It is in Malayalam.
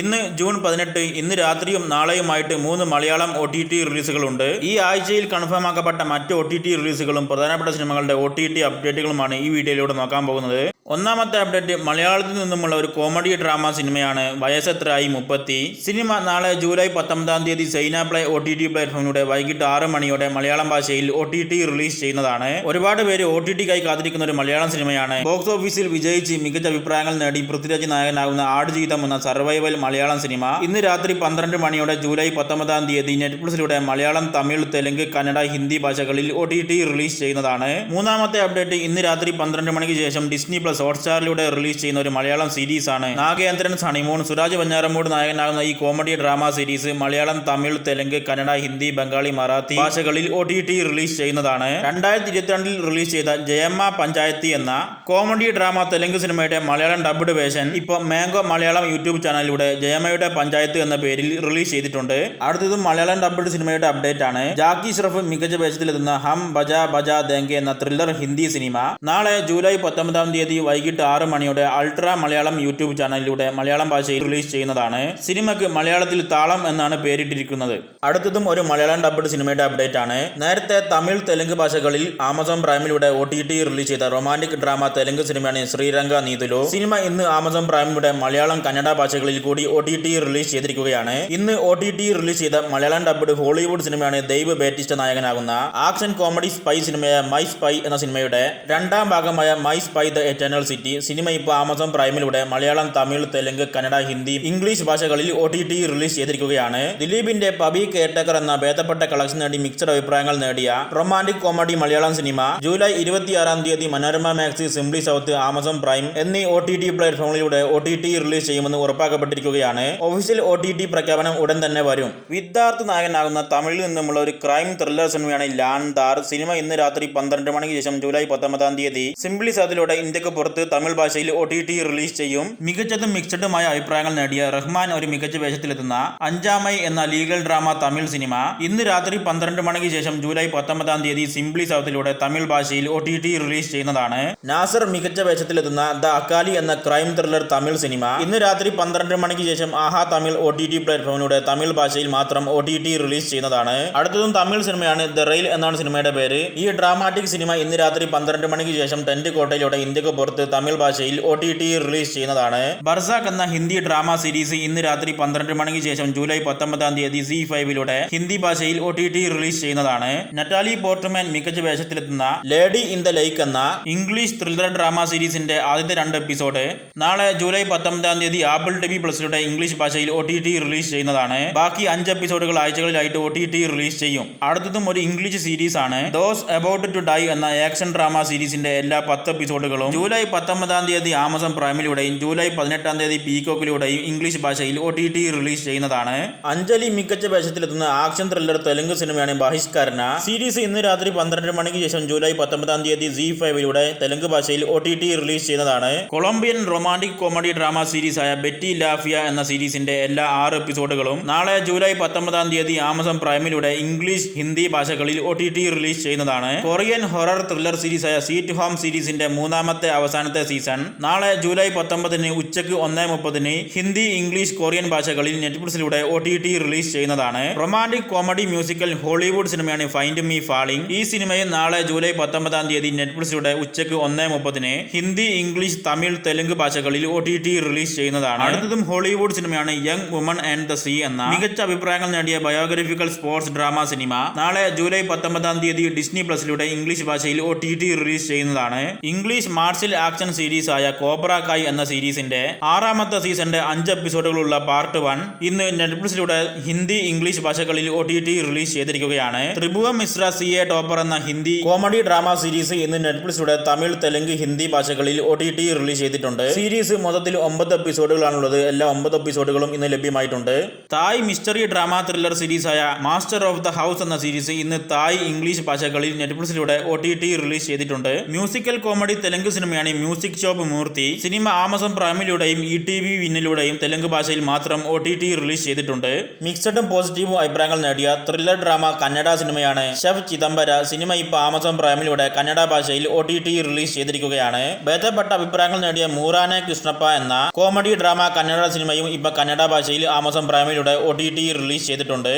ഇന്ന് ജൂൺ പതിനെട്ട് ഇന്ന് രാത്രിയും നാളെയുമായിട്ട് മൂന്ന് മലയാളം ഒ ടി ടി റിലീസുകളുണ്ട്. ഈ ആഴ്ചയിൽ കൺഫേം ആക്കപ്പെട്ട മറ്റ് ഒ ടി ടി റിലീസുകളും പ്രധാനപ്പെട്ട സിനിമകളുടെ ഒ ടി ടി അപ്ഡേറ്റുകളുമാണ് ഈ വീഡിയോയിലൂടെ നോക്കാൻ പോകുന്നത്. ഒന്നാമത്തെ അപ്ഡേറ്റ് മലയാളത്തിൽ നിന്നുമുള്ള ഒരു കോമഡി ഡ്രാമ സിനിമയാണ് വയസ്സെത്രയായി മുപ്പത്തി. സിനിമ നാളെ ജൂലൈ പത്തൊമ്പതാം തീയതി Saina play O T T പ്ലാറ്റ്ഫോമിലൂടെ വൈകിട്ട് ആറ് മണിയോടെ മലയാളം ഭാഷയിൽ ഒ ടി ടി റിലീസ് ചെയ്യുന്നതാണ്. ഒരുപാട് പേര് ഒ ടി ടിക്കായി കാത്തിരിക്കുന്ന ഒരു മലയാളം സിനിമയാണ്. ബോക്സ് ഓഫീസിൽ വിജയിച്ച് മികച്ച അഭിപ്രായങ്ങൾ നേടി പൃഥ്വിരാജ് നായകനാകുന്ന ആടുജീവിതം എന്ന സർവൈവൽ മലയാളം സിനിമ ഇന്ന് രാത്രി പന്ത്രണ്ട് മണിയോടെ ജൂലൈ പത്തൊമ്പതാം തീയതി നെറ്റ്ഫ്ലിക്സിലൂടെ മലയാളം തമിഴ് തെലുങ്ക് കന്നഡ ഹിന്ദി ഭാഷകളിൽ ഒ ടി ടി റിലീസ് ചെയ്യുന്നതാണ്. മൂന്നാമത്തെ അപ്ഡേറ്റ് ഇന്ന് രാത്രി പന്ത്രണ്ട് മണിക്ക് ശേഷം ഡിസ്നി പ്ലസ് ഹോട്ട്സ്റ്റാറിലൂടെ റിലീസ് ചെയ്യുന്ന ഒരു മലയാളം സീരീസാണ് നാഗേന്ദ്രൻ ഹണിമൂൺ സുരാജ് വഞ്ഞാറമൂട് നായകനാകുന്ന ഈ comedy drama series Malayalam Tamil Telugu Kannada Hindi Bengali Marathi ഭാഷകളിൽ ഒ ടി ടി റിലീസ് ചെയ്യുന്നതാണ്. രണ്ടായിരത്തി ഇരുപത്തിരണ്ടിൽ റിലീസ് ചെയ്ത ജയമ്മ പഞ്ചായത്തി എന്ന കോമഡി ഡ്രാമ തെലുങ്ക് സിനിമയുടെ മലയാളം ഡബ്ഡ് വേഷൻ ഇപ്പോൾ മാംഗോ മലയാളം യൂട്യൂബ് ചാനലിലൂടെ ജയമ്മയുടെ പഞ്ചായത്ത് എന്ന പേരിൽ റിലീസ് ചെയ്തിട്ടുണ്ട്. അടുത്തത് മലയാളം ഡബ്ഡ് സിനിമയുടെ അപ്ഡേറ്റ് ആണ്. ജാക്കി ഷ്രഫ് മികച്ച വേഷത്തിലെത്തുന്ന ഹം ബജ ബജ ദെങ്കെ എന്ന ത്രില്ലർ ഹിന്ദി സിനിമ. നാളെ ജൂലൈ പത്തൊമ്പതാം തീയതി വൈകിട്ട് ആറ് മണിയോടെ അൾട്രാ മലയാളം യൂട്യൂബ് ചാനലിലൂടെ മലയാളം ഭാഷയിൽ റിലീസ് ചെയ്യുന്നതാണ് സിനിമയ്ക്ക് മലയാളത്തിൽ താളം എന്നാണ് പേരിട്ടിരിക്കുന്നത്. അടുത്തതും ഒരു മലയാളം ഡബ്ഡ് സിനിമയുടെ അപ്ഡേറ്റ് ആണ്. നേരത്തെ തമിഴ് തെലുങ്ക് ഭാഷകളിൽ ആമസോൺ പ്രൈമിലൂടെ ഒ ടി ടി റിലീസ് ചെയ്ത റൊമാന്റിക് ഡ്രാമ തെലുങ്ക് സിനിമയാണ് ശ്രീരംഗ നീതുലു. സിനിമ ഇന്ന് ആമസോൺ പ്രൈമിലൂടെ മലയാളം കന്നഡ ഭാഷകളിൽ കൂടി ഒ ടി ടി റിലീസ് ചെയ്തിരിക്കുകയാണ്. ഇന്ന് ഒ ടി ടി റിലീസ് ചെയ്ത മലയാളം ഡബ്ഡ് ഹോളിവുഡ് സിനിമയാണ് ദൈവ് ബേറ്റിസ്റ്റ നായകനാകുന്ന. ആക്ഷൻ കോമഡി സ്പൈ സിനിമയായ മൈ സ്പൈ എന്ന സിനിമയുടെ രണ്ടാം ഭാഗമായ my spy the eternal city cinema ഇപ്പോൾ ആമസോൺ പ്രൈമിലൂടെ മലയാളം തമിഴ് തെലുങ്ക് കന്നഡ ഹിന്ദി ഇംഗ്ലീഷ് ഭാഷകളിൽ ഒ ടി ടി റിലീസ് ചെയ്തിരിക്കുകയാണ്. ദിലീപിന്റെ പബി കേട്ടക്കർ എന്ന ഭേദപ്പെട്ട കളക്ഷൻ നേടി മിക്സഡ് അഭിപ്രായങ്ങൾ നേടിയ romantic comedy Malayalam cinema July ഇരുപത്തിയാറാം തീയതി Manorama max simply south Amazon prime എന്നീ ഒ ടി ടി പ്ലാറ്റ്ഫോമിലൂടെ ഒ ടി ടി റിലീസ് ചെയ്യുമെന്ന് ഉറപ്പാക്കപ്പെട്ടിരിക്കുകയാണ്. ഒഫീഷ്യൽ ഒ ടി ടി പ്രഖ്യാപനം ഉടൻ തന്നെ വരും. വിദ്യാർത്ഥി നായകനാകുന്ന തമിഴിൽ നിന്നുമുള്ള ഒരു ക്രൈം ത്രില്ലർ സിനിമയാണ് ലാൻദാർ സിനിമ ഇന്ന് രാത്രി പന്ത്രണ്ട് മണിക്ക് ശേഷം ജൂലൈ പത്തൊമ്പതാം തീയതി സിംപ്ലി സൗത്തിലൂടെ ഇന്ത്യയ്ക്ക് പുറത്ത് തമിഴ് ഭാഷയിൽ ഒ ടി ടി റിലീസ് ചെയ്യും. മികച്ചതും മിക്സഡുമായ അഭിപ്രായങ്ങൾ നേടിയ റഹ്മാൻ ഒരു മികച്ച വേഷത്തിലെത്തുന്ന അഞ്ചാമൈ എന്ന ലീഗൽ ഡ്രാമ തമിഴ് സിനിമ ഇന്ന് രാത്രി പന്ത്രണ്ട് മണിക്ക് ശേഷം ജൂലൈ പത്തൊമ്പതാം തീയതി സിംപ്ലി സൗത്തിലൂടെ തമിഴ് ഭാഷയിൽ ഒ ടി ടി റിലീസ് ചെയ്യുന്നതാണ്. നാസർ മികച്ച വേഷത്തിലെത്തുന്ന ദ അക്കാലി എന്ന ക്രൈം ത്രില്ലർ തമിഴ് സിനിമ ഇന്ന് രാത്രി പന്ത്രണ്ട് മണിക്ക് ശേഷം Aha Tamil O T T പ്ലാറ്റ്ഫോമിലൂടെ Tamil ഭാഷയിൽ മാത്രം ഒ ടി ടി റിലീസ് ചെയ്യുന്നതാണ്. അടുത്തതും തമിഴ് സിനിമയാണ് ദ റെയിൽ എന്നാണ് സിനിമയുടെ പേര്. ഈ ഡ്രാമാറ്റിക് സിനിമ ഇന്ന് രാത്രി പന്ത്രണ്ട് മണിക്ക് ശേഷം ടെന്റ് കോട്ടയിലൂടെ ഇന്ത്യയ്ക്ക് പുറത്ത് തമിഴ് ഭാഷയിൽ ഒ ടി ടി റിലീസ് ചെയ്യുന്നതാണ്. ബർസാഖ് എന്ന ഹിന്ദി ഡ്രാമ സീരീസ് ഇന്ന് രാത്രി പന്ത്രണ്ട് മണിക്ക് ശേഷം ജൂലൈ പത്തൊമ്പതാം തീയതി സി ഫൈവിലൂടെ ഹിന്ദി ഭാഷയിൽ ഒ ടി ടി റിലീസ് ചെയ്യുന്നതാണ്. നറ്റാലി പോർട്ട്മാൻ മികച്ച വേഷത്തിലെത്തുന്ന ലേഡി ഇൻ ദ ലൈക്ക് എന്ന ഇംഗ്ലീഷ് ത്രില്ലർ ഡ്രാമ സീരീസിന്റെ ആദ്യത്തെ രണ്ട് എപ്പിസോഡ് നാളെ ജൂലൈ പത്തൊമ്പതാം തീയതി ആപ്പിൾ ടി വി പ്ലസിലൂടെ ഇംഗ്ലീഷ് ഭാഷയിൽ ഒ ടി ടി റിലീസ് ചെയ്യുന്നതാണ്. ബാക്കി അഞ്ച് എപ്പിസോഡുകൾ ആഴ്ചകളിലായിട്ട് ഒ ടി ടി റിലീസ് ചെയ്യും. അടുത്തതും ഒരു ഇംഗ്ലീഷ് സീരീസ് ആണ് ദോസ് അബൌട്ട് ടു ഡൈ എന്ന ആക്ഷൻ ഡ്രാമ സീരീസിന്റെ എല്ലാ പത്ത് എപ്പിസോഡുകളും ജൂലൈ പത്തൊമ്പതാം തീയതി ആമസോൺ പ്രൈമിലൂടെയും ജൂലൈ പതിനെട്ടാം തീയതി പീകോക്കിലൂടെയും ഇംഗ്ലീഷ് ഭാഷയിൽ ഒ ടി ടി റിലീസ് ചെയ്യുന്നതാണ്. അഞ്ജലി മികച്ച വേഷത്തിലെത്തുന്ന ആക്ഷൻ ത്രില്ലർ തെലുങ്ക് സിനിമയാണ് ബഹിഷ്കരണ. സീരീസ് ഇന്ന് രാത്രി പന്ത്രണ്ട് മണിക്ക് ശേഷം ജൂലൈ പത്തൊമ്പതാം തീയതി സി ഫൈവിലൂടെ തെലുങ്ക് ഭാഷയിൽ ഒ ടി ടി റിലീസ് ചെയ്യുന്നതാണ്. കൊളംബിയൻ റൊമാന്റിക് കോമഡി ഡ്രാമ സീരീസായ ബെറ്റി ലാഫിയ എന്ന സീരീസിന്റെ എല്ലാ ആറ് എപ്പിസോഡുകളും നാളെ ജൂലൈ പത്തൊമ്പതാം തീയതി ആമസോൺ പ്രൈമിലൂടെ ഇംഗ്ലീഷ് ഹിന്ദി ഭാഷകളിൽ ഒ ടി ടി റിലീസ് ചെയ്യുന്നതാണ്. കൊറിയൻ ഹൊറർ ത്രില്ലർ സീരീസായ സീറ്റ് ഹോം സീരീസിന്റെ മൂന്നാമത്തെ അവസാനത്തെ സീസൺ നാളെ ജൂലൈ പത്തൊമ്പതിന് ഉച്ചയ്ക്ക് ഒന്നേ മുപ്പതിന് ഹിന്ദി ഇംഗ്ലീഷ് കൊറിയൻ ഭാഷകളിൽ നെറ്റ്ഫ്ലിക്സിലൂടെ ഒ ടി ടി റിലീസ് ചെയ്യുന്നതാണ്. റൊമാന്റിക് കോമഡി മ്യൂസിക്കൽ ഹോളിവുഡ് സിനിമയാണ് ഫൈൻഡ് മീ ഫാളിംഗ് ഈ സിനിമയെ നാളെ ജൂലൈ പത്തൊമ്പതാം തീയതി നെറ്റ്ഫ്ലിക്സിലൂടെ ഉച്ചയ്ക്ക് ഒന്നേ മുപ്പതിന് ഹിന്ദി ഇംഗ്ലീഷ് തമിഴ് തെലുങ്ക് ഭാഷകളിൽ ഒ ടി ടി റിലീസ് ചെയ്യുന്നതാണ്. അടുത്തതും ഹോളിവുഡ് സിനിമയാണ് young woman and the sea എന്ന മികച്ച അഭിപ്രായങ്ങൾ നേടിയ ബയോഗ്രഫിക്കൽ സ്പോർട്സ് ഡ്രാമ സിനിമ. നാളെ ജൂലൈ പത്തൊമ്പതാം തീയതി ഡിസ്നി പ്ലസിലൂടെ ഇംഗ്ലീഷ് ഭാഷയിൽ ഒ ടി ടി റിലീസ് ചെയ്യുന്നതാണ്. ഇംഗ്ലീഷ് മാർഷൽ ആക്ഷൻ സീരീസ് ആയ കോബ്ര കായ് എന്ന സീരീസിന്റെ ആറാമത്തെ സീസണിന്റെ അഞ്ച് എപ്പിസോഡുകളുള്ള പാർട്ട് വൺ ഇന്ന് നെറ്റ്ഫ്ലിക്സിലൂടെ ഹിന്ദി ഇംഗ്ലീഷ് ഭാഷകളിൽ ഒ ടി ടി റിലീസ് ചെയ്തിരിക്കുകയാണ്. Tribhuvan Mishra C A topper എന്ന ഹിന്ദി കോമഡി ഡ്രാമ സീരീസ് ഇന്ന് നെറ്റ്ഫ്ലിക്സിലൂടെ തമിഴ് തെലുങ്ക് ഹിന്ദി ഭാഷകളിൽ ഒ ടി ടി റിലീസ് ചെയ്തിട്ടുണ്ട്. സീരീസ് മൊത്തത്തിൽ ഒമ്പത് എപ്പിസോഡുകളാണുള്ളത് എല്ലാ ഒമ്പത് എപ്പിസോഡുകളും ഇന്ന് ലഭ്യമായിട്ടുണ്ട്. തായ് മിസ്റ്ററി ഡ്രാമ ത്രില്ലർ സീരീസായ മാസ്റ്റർ ഓഫ് ദ ഹൗസ് എന്ന സീരീസ് ഇന്ന് തായ് ഇംഗ്ലീഷ് ഭാഷകളിൽ നെറ്റ്ഫ്ലിക്സിലൂടെ ഒ ടി ടി റിലീസ് ചെയ്തിട്ടുണ്ട്. മ്യൂസിക്കൽ കോമഡി തെലുങ്ക് സിനിമയാണ് സിനിമയാണ് music shop Murthy cinema Amazon പ്രൈമിലൂടെയും E T V വിന്നിലൂടെയും തെലുങ്ക് ഭാഷയിൽ മാത്രം ഒ ടി ടി റിലീസ് ചെയ്തിട്ടുണ്ട്. മിക്സഡും പോസിറ്റീവും അഭിപ്രായങ്ങൾ നേടിയ ത്രില്ലർ ഡ്രാമ കന്നഡ സിനിമയാണ്. ഷെഫ് ചിദംബര സിനിമ ഇപ്പോൾ ആമസോൺ പ്രൈമിലൂടെ കന്നഡ ഭാഷയിൽ ഒ ടി ടി റിലീസ് ചെയ്തിരിക്കുകയാണ്. ഭേദപ്പെട്ട അഭിപ്രായങ്ങൾ നേടിയ മൂറാനെ കൃഷ്ണപ്പ എന്ന കോമഡി ഡ്രാമ കന്നഡ സിനിമയും ഇപ്പോൾ കന്നഡ ഭാഷയിൽ ആമസോൺ പ്രൈമിലൂടെ ഒ ടി ടി റിലീസ് ചെയ്തിട്ടുണ്ട്.